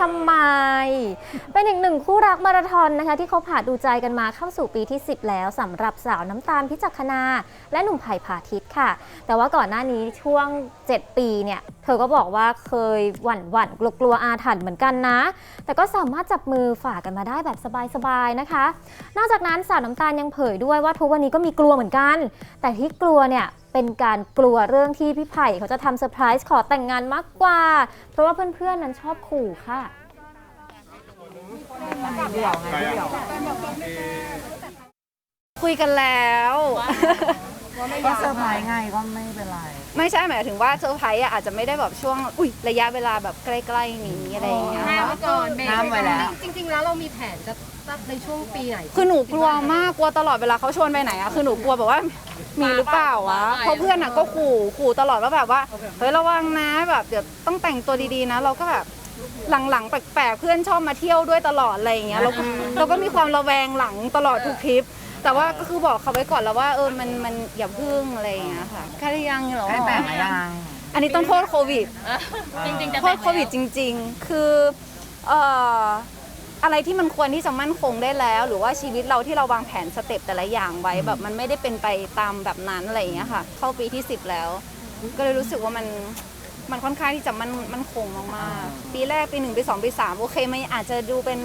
ทำไม เป็นอีกหนึ่งคู่รักมาราธอนนะคะ ที่เขาผ่าดูใจกันมาเข้าสู่ปีที่ 10 แล้วสำหรับสาวน้ำตาลพิจักคณาและหนุ่มไผ่ผาทิตย์ค่ะ แต่ว่าก่อนหน้านี้ช่วง 7 ปีเนี่ยเธอก็บอกว่าเคยหวั่นหวั่นๆกลัวๆอาถรรพ์เหมือนกันนะ แต่ก็สามารถจับมือฝ่ากันมาได้แบบสบายๆนะคะ นอกจากนั้นสาวน้ำตาลยังเผยด้วยว่าทุกวันนี้ก็มีกลัวเหมือนกัน แต่ที่กลัวเนี่ยเป็นการกลัวเรื่องที่พี่ไผ่เขาจะทำเซอร์ไพรส์ขอแต่งงานมากกว่า เพราะว่าเพื่อนๆนั้นชอบขู่ค่ะคุยกันแล้ว ก็เซอร์ไพรส์ไงก็ไม่เป็นไร ไม่ใช่หมายถึงว่าเซอร์ไพรส์อะอาจจะไม่ได้แบบช่วงอุ้ยระยะเวลาแบบใกล้ๆนี้อะไรอย่างเงี้ยห้ามไว้ก่อนเบรกห้ามไว้แล้ว จริงๆแล้วเรามีแผนจะสักในช่วงปีไหน คือหนูกลัวมากกลัวตลอดเวลาเขาชวนไปไหนอะคือหนูกลัวแบบว่ามีหรือเปล่าวะเพราะเพื่อนอะก็ขู่ขู่ตลอดว่าแบบว่าเฮ้ยระวังนะแบบเดี๋ยวต้องแต่งตัวดีๆนะ เราก็แบบหลังๆแปลกๆเพื่อนชอบมาเที่ยวด้วยตลอดอะไรอย่างเงี้ยเราก็เราก็มีความระแวงหลังตลอดทุกทริป แต่ว่าก็คือบอกเขาไว้ก่อนแล้วว่าเออมันมันอย่าพึ่งอะไรอย่างเงี้ยค่ะแค่ได้ยังเหรอได้แต่งหรือยังอันนี้ต้องโทษโควิด จริงๆจะโทษโควิดจริง ๆ คือเอ่ออะไรที่มันควรที่จะมั่นคงได้แล้ว หรือว่าชีวิตเราที่เราวางแผนสเต็ปแต่ละอย่างไว้แบบมันไม่ได้เป็นไปตามแบบนั้นอะไรอย่างเงี้ยค่ะ เข้าปีที่ 10 แล้ว ก็เลยรู้สึกว่ามัน มันค่อนข้างที่จะมันมันคงมากๆปีแรกปีหนึ่งปีสองปีสามโอเคมันอาจจะดูเป็น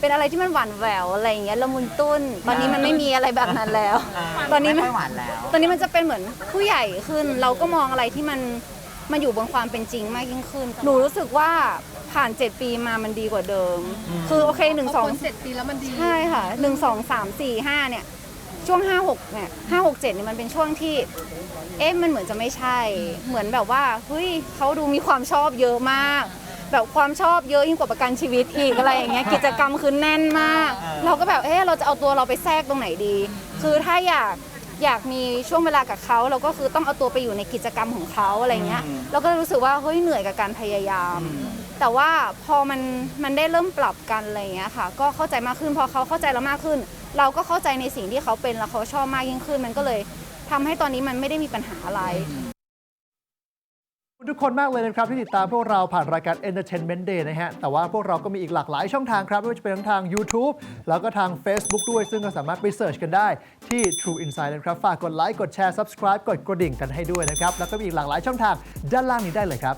เป็นอะไรที่มันหวานแหววอะไรอย่างเงี้ยละมุนตุ้น ตอนนี้มันไม่มีอะไรแบบนั้นแล้ว ตอนนี้มันไม่หวานแล้ว ตอนนี้มันจะเป็นเหมือนผู้ใหญ่ขึ้น เราก็มองอะไรที่มันมันอยู่บนความเป็นจริงมากยิ่งขึ้น หนูรู้สึกว่าผ่าน 7 ปีมามันดีกว่าเดิม คือโอเคหนึ่งพสอองพ้นเสร็จปีแล้วมันดี ใช่ค่ะหนึ่งสองสามสี่ห้าเนี่ย ช่วงห้าหกเนี่ยห้าหกเจ็ดเนี่ยมันเป็นช่วงที่ เอ๊ะมันเหมือนจะไม่ใช่ เหมือนแบบว่าเฮ้ยเขาดูมีความชอบเยอะมาก แบบความชอบเยอะยิ่งกว่าประกันชีวิตอีกอะไรอย่างเงี้ยกิจกรรมคือแน่นมาก เราก็แบบเอ๊ะเราจะเอาตัวเราไปแทรกตรงไหนดี คือถ้าอยากอยากมีช่วงเวลากับเขาเราก็คือต้องเอาตัวไปอยู่ในกิจกรรมของเขาอะไรเงี้ยเราก็รู้สึกว่าเฮ้ยเหนื่อยกับการพยายาม แต่ว่าพอมันมันได้เริ่มปรับกันอะไรเงี้ยค่ะ ก็เข้าใจมากขึ้นพอเขาเข้าใจเรามากขึ้น เราก็เข้าใจในสิ่งที่เขาเป็นแล้วเขาชอบมากยิ่งขึ้น มันก็เลยทำให้ตอนนี้มันไม่ได้มีปัญหาอะไร ขอบคุณทุกคนมากเลยนะครับ ที่ติดตามพวกเราผ่านรายการ Entertainment Day นะฮะ แต่ว่าพวกเราก็มีอีกหลากหลายช่องทางครับ ไม่ว่าจะเป็นทั้งทาง YouTube แล้วก็ทาง Facebook ด้วย ซึ่งก็สามารถไปเสิร์ชกันได้ที่ True Insight นะครับ ฝากกดไลค์ กดแชร์ Subscribe กดกระดิ่งกันให้ด้วยนะครับ แล้วก็มีอีกหลากหลายช่องทางด้านล่างนี้ได้เลยครับ